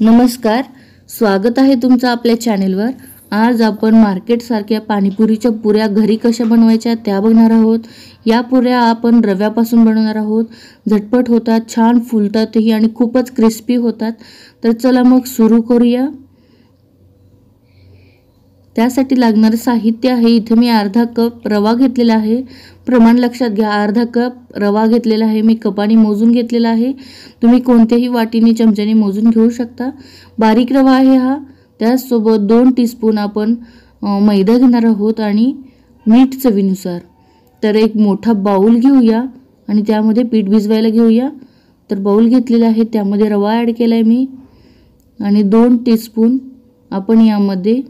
नमस्कार स्वागत आहे तुमचं आपल्या चॅनेलवर. आज आपण मार्केटसारख्या पाणीपुरीच्या पुऱ्या घरी कशा बनवायच्या त्या बघणार आहोत. या पुऱ्या आपण रव्यापासून बनवणार आहोत. झटपट होतात छान फुलतातही आणि खूपच क्रिस्पी होतात. तर चला मग सुरू करूया. त्यासाठी लागणारं साहित्य आहे. इथे मी अर्धा कप रवा घेतलेला आहे. प्रमाण लक्षात घ्या. अर्धा कप रवा घेतलेला आहे. मी कपाने मोजून घेतलेला आहे. तुम्ही कोणत्याही वाटीने चमच्याने मोजून घेऊ शकता. बारीक रवा आहे हा. त्याचसोबत दोन टीस्पून आपण मैदा घेणार आहोत आणि मीठ चवीनुसार. तर एक मोठा बाऊल घेऊया आणि त्यामध्ये पीठ भिजवायला घेऊया. तर बाऊल घेतलेला आहे. त्यामध्ये रवा ॲड केला आहे मी. आणि दोन टीस्पून आपण यामध्ये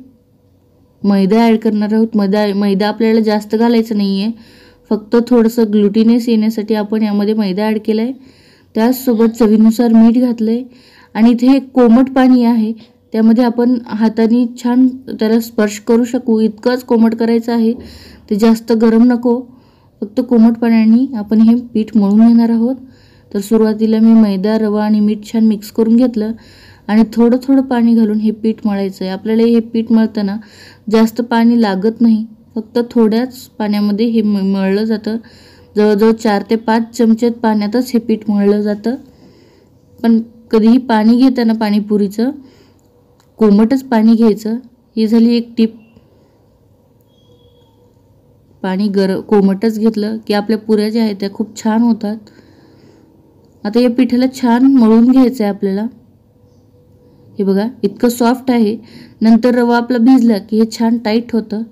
मैदा ॲड करणार आहोत. मैदा मैदा आपल्याला जास्त घालायचं नाही आहे फक्त थोडंसं ग्लुटिनेस येण्यासाठी आपण यामध्ये मैदा ॲड केला आहे त्याचसोबत चवीनुसार मीठ घातलं आहे आणि इथे एक कोमट पाणी आहे. त्यामध्ये आपण हाताने छान त्याला स्पर्श करू शकू. इतकंच कोमट करायचं आहे. ते जास्त गरम नको. फक्त कोमट पाण्याने आपण हे पीठ मळून घेणार आहोत. तर सुरुवातीला मी मैदा रवा आणि मीठ छान मिक्स करून घेतलं. आणि थोडं थोडं पाणी घालून हे पीठ मळायचं आहे आपल्याला हे पीठ मळताना जास्त पाणी लागत नाही. फक्त थोड्याच पाण्यामध्ये हे मळलं जातं. जवळजवळ चार ते पाच चमचे पाण्यातच हे पीठ मळलं जातं. पण कधीही पाणी घेताना पाणीपुरीचं कोमटच पाणी घ्यायचं. ही झाली एक टीप. पाणी गर कोमटच घेतलं की आपल्या पुऱ्या ज्या आहेत त्या खूप छान होतात. आता या पिठाला छान मळून घ्यायचं आहे आपल्याला. हे बघा इतकं सॉफ्ट आहे. नंतर रवा आपला भिजला की हे छान टाईट होतं.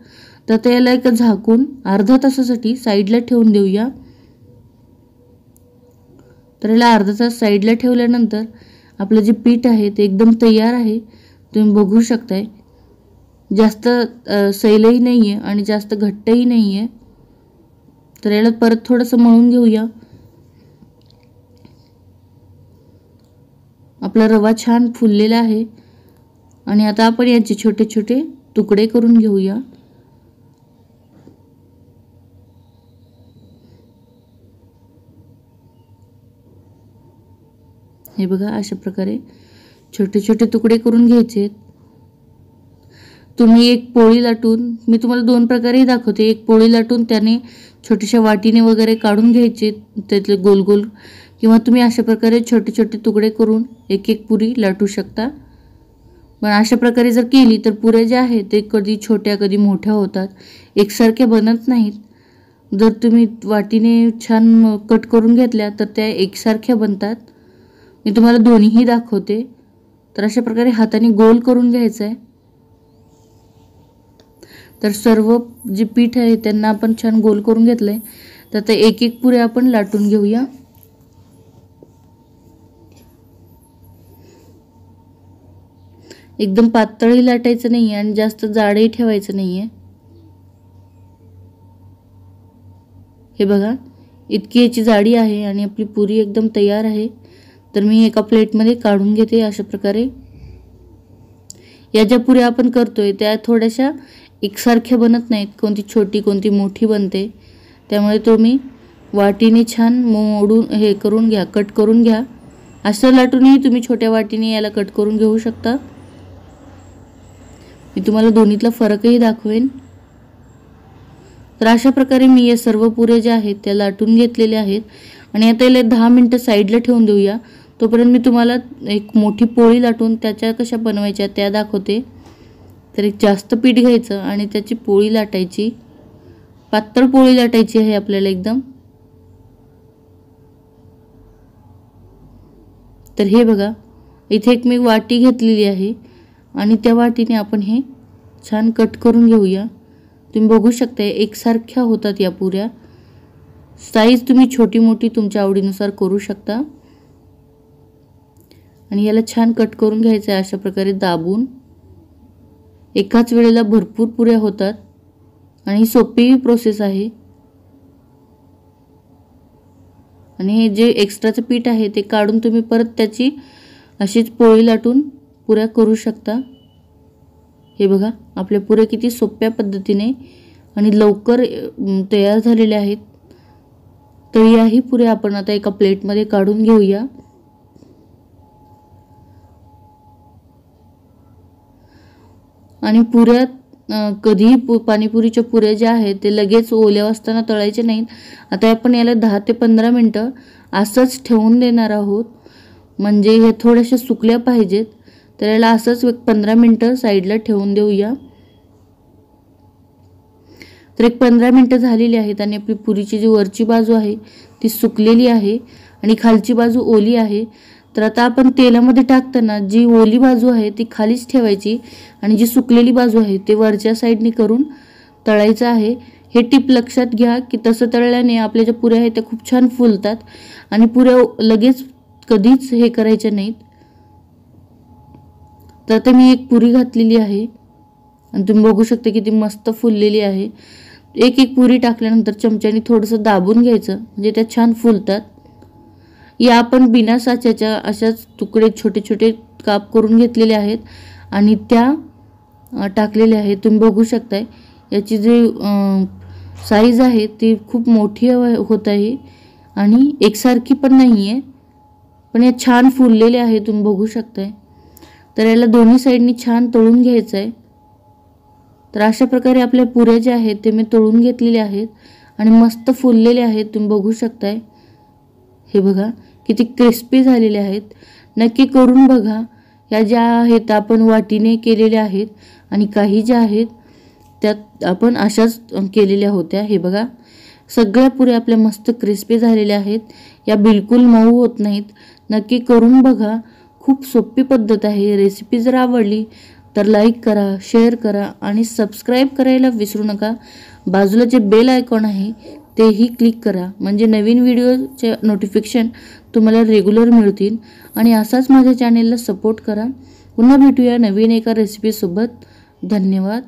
तर ते याला एक झाकून अर्धा तासासाठी साईडला ठेवून देऊया. तर याला अर्धा तास साईडला ठेवल्यानंतर आपलं जे पीठ आहे ते एकदम तयार आहे. तुम्ही बघू शकताय. जास्त सैलही नाही आहे आणि जास्त घट्टही नाही आहे तर याला परत थोडंसं मळून घेऊया. आपला रवा छान फुललेला आहे. आणि आता आपण याचे छोटे छोटे तुकडे करून घेऊया. हे बघा अशा प्रकारे छोटे छोटे तुकडे करून घ्यायचे तुम्ही एक पोळी लाटून मी तुम्हाला दोन प्रकारेही दाखवते. एक पोळी लाटून त्याने छोट्याशा वाटीने वगैरे काढून घ्यायचे त्यातले गोल गोल किंवा तुम्ही अशा प्रकारे छोटे छोटे तुकडे करून एक एक पुरी लाटू शकता. पण अशा प्रकारे जर केली तर पुऱ्या ज्या आहेत ते कधी छोट्या कधी मोठ्या होतात. एकसारख्या बनत नाहीत. जर तुम्ही वाटीने छान कट करून घेतल्या तर त्या एकसारख्या बनतात. मी तुम्हाला दोन्हीही दाखवते. तर अशा प्रकारे हाताने गोल करून घ्यायचं आहे तर सर्व जे पीठ आहे त्यांना आपण छान गोल करून घेतलं आहे तर आता एक एक पुऱ्या आपण लाटून घेऊया. एकदम पातळही लाटायचं नाही आहे आणि जास्त जाडही ठेवायचं नाही आहे हे बघा इतकी याची जाडी आहे आणि आपली पुरी एकदम तयार आहे. तर मी एका प्लेटमध्ये काढून घेते अशा प्रकारे. या ज्या पुऱ्या आपण करतोय त्या थोड्याशा एकसारख्या बनत नाहीत. कोणती छोटी कोणती मोठी बनते. त्यामुळे तुम्ही वाटीने छान मोडून हे करून घ्या कट करून घ्या. असं लाटूनही तुम्ही छोट्या वाटीने याला कट करून घेऊ शकता. मी तुम्हाला दोन्हीतला फरकही दाखवेन. तर अशा प्रकारे मी या सर्व पुऱ्या ज्या आहेत त्या लाटून घेतलेले आहेत. आणि आता याला दहा मिनटं साईडला ठेवून देऊया. तोपर्यंत मी तुम्हाला एक मोठी पोळी लाटून त्याच्या कशा बनवायच्या त्या दाखवते. तर एक जास्त पीठ घ्यायचं आणि त्याची पोळी लाटायची. पातळ पोळी लाटायची आहे आपल्याला एकदम. तर हे बघा इथे एक मी वाटी घेतलेली आहे. आणि त्या वाटीने आपण हे छान कट करून घेऊया. तुम्ही बघू शकता एकसारख्या होतात या पुऱ्या. साईज तुम्ही छोटी मोठी तुमच्या आवडीनुसार करू शकता. आणि याला छान कट करून घ्यायचं आहे अशा प्रकारे दाबून. एकाच वेळेला भरपूर पुऱ्या होतात. आणि ही सोपी प्रोसेस आहे. आणि हे जे एक्स्ट्राचं पीठ आहे ते काढून तुम्ही परत त्याची अशीच पोळी लाटून पुऱ्या करू शकता. हे बघा आपले पुरे किती सोप्या पद्धतीने आणि लवकर तयार झालेले आहेत. तर याही पुरे आपण आता एका प्लेटमध्ये काढून घेऊया. आणि पुऱ्यात कधीही पु पाणीपुरीच्या पुऱ्या ज्या आहेत ते लगेच ओल्या असताना तळायचे नाहीत. आता आपण याला दहा ते पंधरा मिनटं असंच ठेवून देणार आहोत. म्हणजे हे थोड्याशा सुकल्या पाहिजेत. तर याला असंच एक पंधरा मिनटं साईडला ठेवून देऊया. तर एक पंधरा मिनटं झालेली आहेत आणि आपली पुरीची जी वरची बाजू आहे ती सुकलेली आहे आणि खालची बाजू ओली आहे. तर आता आपण तेलामध्ये टाकताना जी ओली बाजू आहे ती खालीच ठेवायची आणि जी सुकलेली बाजू आहे ते वरच्या साईडने करून तळायचं आहे. हे टिप लक्षात घ्या की तसं तळल्याने आपल्या ज्या पुऱ्या आहेत त्या खूप छान फुलतात आणि पुऱ्या लगेच कधीच हे करायच्या नाहीत. तर आता मी एक पुरी घातलेली आहे. आणि तुम्ही बघू शकता किती मस्त फुललेली आहे. एक एक पुरी टाकल्यानंतर चमच्याने थोडंसं दाबून घ्यायचं. म्हणजे त्या छान फुलतात. या आपण बिना साच्याच्या अशाच तुकडे छोटे छोटे काप करून घेतलेले आहेत. आणि त्या टाकलेल्या आहेत. तुम्ही बघू शकताय. याची जी साईज आहे ती खूप मोठी होत आहे. आणि एकसारखी पण नाही आहे पण या छान फुललेले आहे तुम्ही बघू शकताय. तर याला दोन्ही साईडनी छान तळून घ्यायचं आहे तर अशा प्रकारे आपल्या पुऱ्या ज्या आहेत ते मी तळून घेतलेले आहेत आणि मस्त फुललेले आहेत तुम्ही बघू शकताय. हे बघा किती क्रिस्पी झालेले आहेत. नक्की करून बघा या ज्या आहेत आपण वाटीने केलेल्या आहेत आणि काही ज्या आहेत त्यात आपण अशाच केलेल्या होत्या. हे बघा सगळ्या पुऱ्या आपल्या मस्त क्रिस्पी झालेल्या आहेत. या बिलकुल मऊ होत नाहीत. नक्की करून बघा खूप सोपी पद्धत आहे. रेसिपी जर आवडली तर लाईक करा शेअर करा आणि सबस्क्राईब करायला विसरू नका. बाजूला जे बेल आयकॉन आहे तेही क्लिक करा. म्हणजे नवीन व्हिडिओचे नोटिफिकेशन तुम्हाला रेग्युलर मिळतील. आणि असाच माझ्या चॅनेलला सपोर्ट करा. पुन्हा भेटूया नवीन एका रेसिपीसोबत धन्यवाद.